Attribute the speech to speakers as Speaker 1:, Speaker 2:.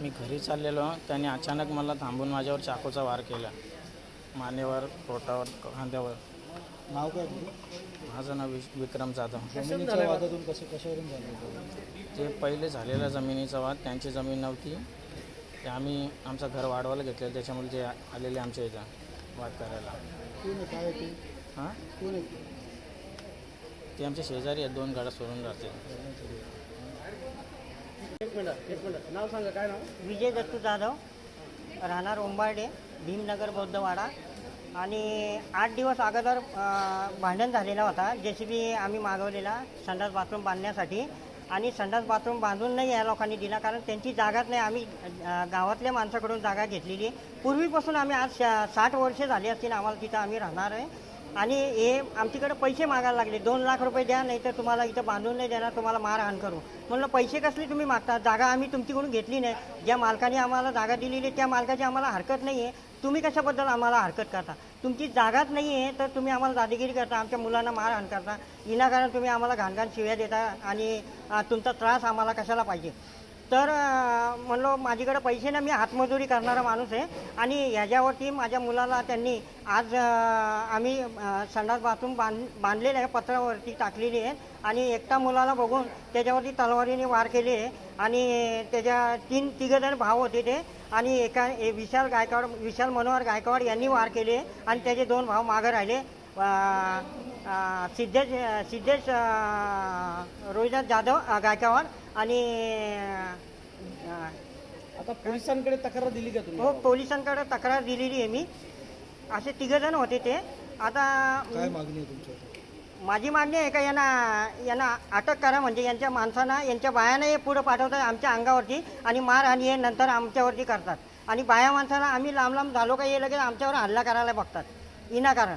Speaker 1: मी घरी चाललेलो त्यांनी अचानक मला थांबून माझ्यावर चाकूचा वार केला. मानेवर पोटावर खांद्यावर.
Speaker 2: नाव काय तुझं?
Speaker 1: माझं नाव विश विक्रम जाधव.
Speaker 2: जमिनीच्या वादातून कसं कशावरून झालं होतं?
Speaker 1: ते पहिले झालेला जमिनीचा वाद त्यांची जमीन नव्हती. ते आम्ही आमचं घर वाढवायला घेतलेलं त्याच्यामुळे ते आलेले आमच्या इथं वाद करायला.
Speaker 2: कोण आहे? काय आहे ते?
Speaker 1: हां?
Speaker 2: कोण आहे ते?
Speaker 1: ते आमचे शेजारी आहेत दोन गाड्या सोडून राहते
Speaker 3: विजय दत्तू जाधव. राहणार ओंबार्डे भीमनगर बौद्धवाडा. आणि आठ दिवस अगोदर भांडण झालेला होता. जे सी बी आम्ही मागवलेला संडास बाथरूम बांधण्यासाठी. आणि संडास बाथरूम बांधून नाही या लोकांनी दिला कारण त्यांची जागाच नाही. आम्ही गावातल्या माणसाकडून जागा घेतलेली पूर्वीपासून आम्ही आज साठ वर्षे झाली असतील आम्हाला तिथं आम्ही राहणार आहे. आणि हे आमच्याकडे पैसे मागायला लागले. दोन लाख रुपये द्या नाही तर तुम्हाला इथं बांधून नाही देणार तुम्हाला मारहाण करू. म्हणलं पैसे कसले तुम्ही मागता? जागा आम्ही तुमच्याकडून घेतली नाही. ज्या मालकाने आम्हाला जागा दिलेली आहे, त्या मालकाची आम्हाला हरकत नाही आहे तुम्ही कशाबद्दल आम्हाला हरकत करता? तुमची जागाच नाही आहे तर तुम्ही आम्हाला दादागिरी करता आमच्या मुलांना मारहाण करता. विनाकारण तुम्ही आम्हाला घाणघाण शिव्या देता आणि तुमचा त्रास आम्हाला कशाला पाहिजे? तर म्हणलो माझ्याकडे पैसे ना मी हातमजुरी करणारा माणूस आहे. आणि ह्याच्यावरती माझ्या मुलाला त्यांनी आज आम्ही संडास बाथरूम बांध बांधलेले आहे पत्रावरती टाकलेली आहे. आणि एकटा मुलाला बघून त्याच्यावरती तलवारीने वार केले आहे. आणि त्याच्या तीन तिघजण भाव होते ते. आणि एका ए- विशाल गायकवाड विशाल मनोहर गायकवाड यांनी वार केले आणि त्याचे दोन भाव मागं राहिले. सिद्धेश सिद्धेश रोहिदास जाधव गायकवाड आणि
Speaker 2: आता पोलिसांकडे तक्रार दिली का तुम्ही?
Speaker 3: हो पोलिसांकडे तक्रार दिलेली आहे मी. असे तिघजण होते ते. आता
Speaker 2: काय मागणी आहे तुमच्या
Speaker 3: माझी मागणी आहे का यांना यांना अटक करा म्हणजे यांच्या माणसांना यांच्या बायांना हे पुढं पाठवतात आमच्या अंगावरती आणि मारहाणी हे नंतर आमच्यावरती करतात. आणि बाया माणसाला आम्ही लांब लांब झालो का हे लगेच आमच्यावर हल्ला करायला बघतात. विनाकारण.